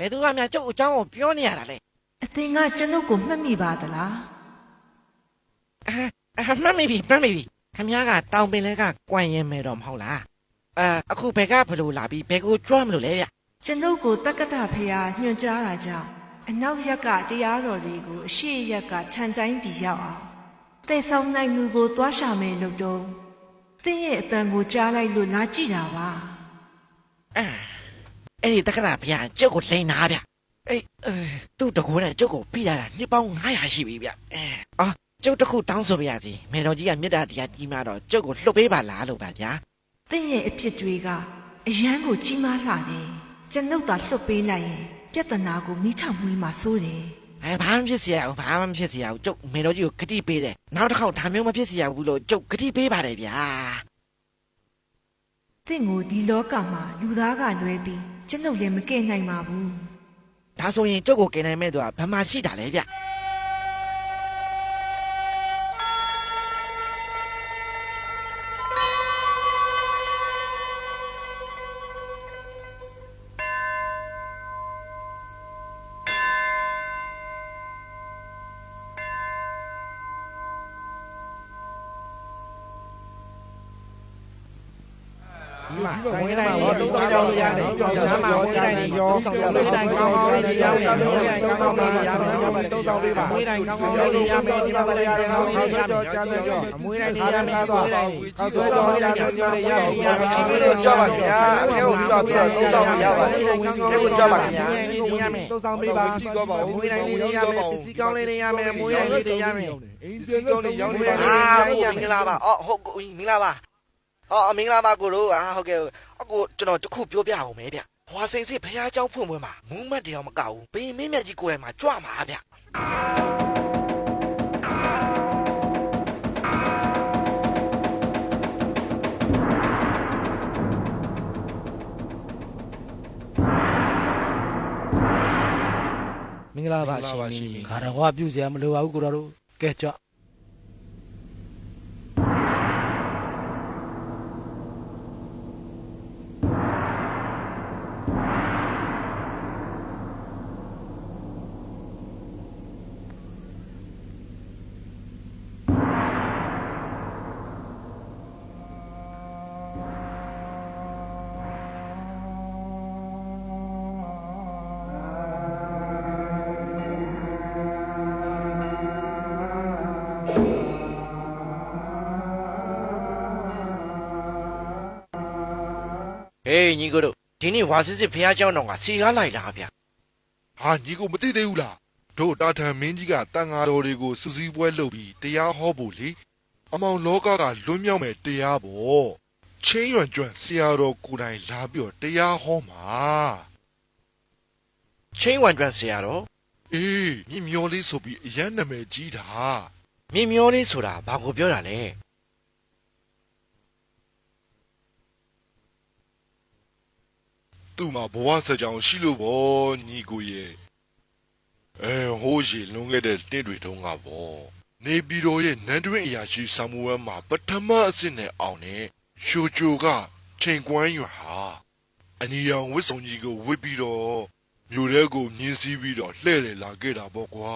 ဘယ်သူကများကျုပ်အကြောင်းကိုပြောနေရတာလဲအသင်ကကျွန်ုပ်ကိုမှတ်မိပါသလားအဲအဲမှတ်မိပြီမှတ်မိပြီခမည်းကတောင်ပင်လဲကကွမ်ရင်မဲတော့မဟုတ်လားအဲအခုဘယ်ကဘလို့လာပြီးဘယ်ကိုကြွမလို့လဲဗျကျွန်ုပ်ကိုတက္ကသဖျားညွှန်ကြားတာကြောင့်အနောက်ရက်ကတရားတော်တွေကိုအရှိရက်ကခြံတိုင်းပြီးရောက်အောင်တည်ဆောင်နိုင်မှုကိုသွားရှာမယ်လို့တော့သင်ရဲ့အတန်ကိုကြားလိုက်လို့လာကြည့်တာပါအဲ အဲ့ဒီတက္ကရာဘုရားကျုပ်ကိုလိန်တာဗျအေးသူ့တကူနဲ့ကျုပ်ကိုပြရတာနှစ်ပေါင်း900ရှိပြီဗျအဲအာကျုပ်တခုတောင်းဆိုပြရစီမေတော်ကြီးကမေတ္တာတရားကြီးမှတော့ကျုပ်ကိုလွတ်ပေးပါလားလို့ပါဗျာတင့်ရဲ့အဖြစ်တွေကအယမ်းကိုကြီးမားလှတယ်ကျွန်ုပ်သာလွတ်ပေးလိုက်ရင်ပြဿနာကိုမိထောင်မွေးမှာစိုးတယ်အဲဘာမှဖြစ်စရာဘာမှဖြစ်စရာကျုပ်မေတော်ကြီးကိုဂတိပေးတယ်နောက်တစ်ခေါက်ဒါမျိုးမဖြစ်စရာဘူးလို့ကျုပ်ဂတိပေးပါတယ်ဗျာတင့်ကိုဒီလောကမှာလူသားကလွဲပြီး ကျွန်ုပ်လည်းမကဲနိုင်ပါဘူးဒါဆိုရင်ကျုပ်ကိုกินနိုင်မဲ့သူကဘာမှရှိတာလဲဗျ ဆိုင်ကတိုင်းရောတုံးဆောင်လို့ရတယ်။ကျောင်းသားမှာဝိုင်းတိုင်းရောတုံးဆောင်လို့တိုင်းကောင်းကောင်းလေးရောင်းလို့တိုင်းကောင်းကောင်းလေးရအောင်တုံးဆောင်ပေးပါ။ဝိုင်းတိုင်းကောင်းကောင်းလေးရမယ်ဒီမှာလည်းရအောင်ခေါက်တော့ကြားမယ်ရော။အမွေးတိုင်းရမယ်ဝိုင်းတိုင်းခေါက်တော့ရမယ်ပြောရရမယ်ရမယ်ဒီလိုကြပါခင်ဗျာအဲကိုပြီးတော့ပြီးတော့သုံးဆောင်ပြရပါတယ်အဲကိုကြပါခင်ဗျာတုံးဆောင်ပေးပါ။ဝိုင်းတိုင်းလေးရမယ်စီကောင်းလေးရမယ်မွေးတိုင်းလေးရမယ်။အင်းစီကောင်းလေးရောင်းနေပါအာကိုမင်္ဂလာပါအော်ဟုတ်ကိုမင်္ဂလာပါ အော်မင်္ဂလာပါကိုတို့အာဟုတ်ကဲ့အကိုကျွန်တော်တခုပြောပြအောင်မယ်ဗျဟွာစိန်စစ်ဖះเจ้าဖွင့်ပွဲမှာမူးမတ်တရားမကဘူးဘီမင်းမြတ်ကြီးကိုယ်တိုင်မှာကြွမှာဗျ မင်္ဂလာပါရှင် ခါတော်ကပြုတ်เสียမလိုပါဘူးကိုတော်တို့ကဲကြွ ဟေးညီကိုတို့ဒီနေ့ဝါစစ်စစ်ဖះเจ้าတော်ကစီကားလိုက်လားဗျ ဟာညီကိုမသိသေးဘူးလားတို့တာထန်မင်းကြီးကတန်ဃာတော်တွေကိုစူးစီးပွဲလုပ်ပြီးတရားဟောဖို့လေအမောင်လောကကလွတ်မြောက်မဲ့တရားပေါ့ချင်းရွံ့ကျွန့်ဆရာတော်ကိုယ်တိုင်လာပြီးတော့တရားဟောမှာ ချင်းဝန်ကျွမ်းဆရာတော် အေးမြင့်မျောလေးဆိုပြီးအရန်နာမည်ကြီးတာ မြင်မျောလေးဆိုတာဘာကိုပြောတာလဲ သူ့မှာဘဝစကြောင်ရှိလို့ပေါ့ညီကိုရဲ့အဲဟိုးရီလွန်ခဲ့တဲ့တင့်တွေတုန်းကပေါ့နေပြည်တော်ရဲ့နန်းတွင်းအရာရှိဆာမူဝဲမှာပထမအစစ်နဲ့အောင်နဲ့ရှိုချိုကချိန်ကွမ်းရွာဟာအနီရောင်ဝစ်စုံကြီးကိုဝစ်ပြီးတော့မြို့ထဲကိုမြင်းစည်းပြီးတော့လှည့်လေလာခဲ့တာပေါ့ကွာ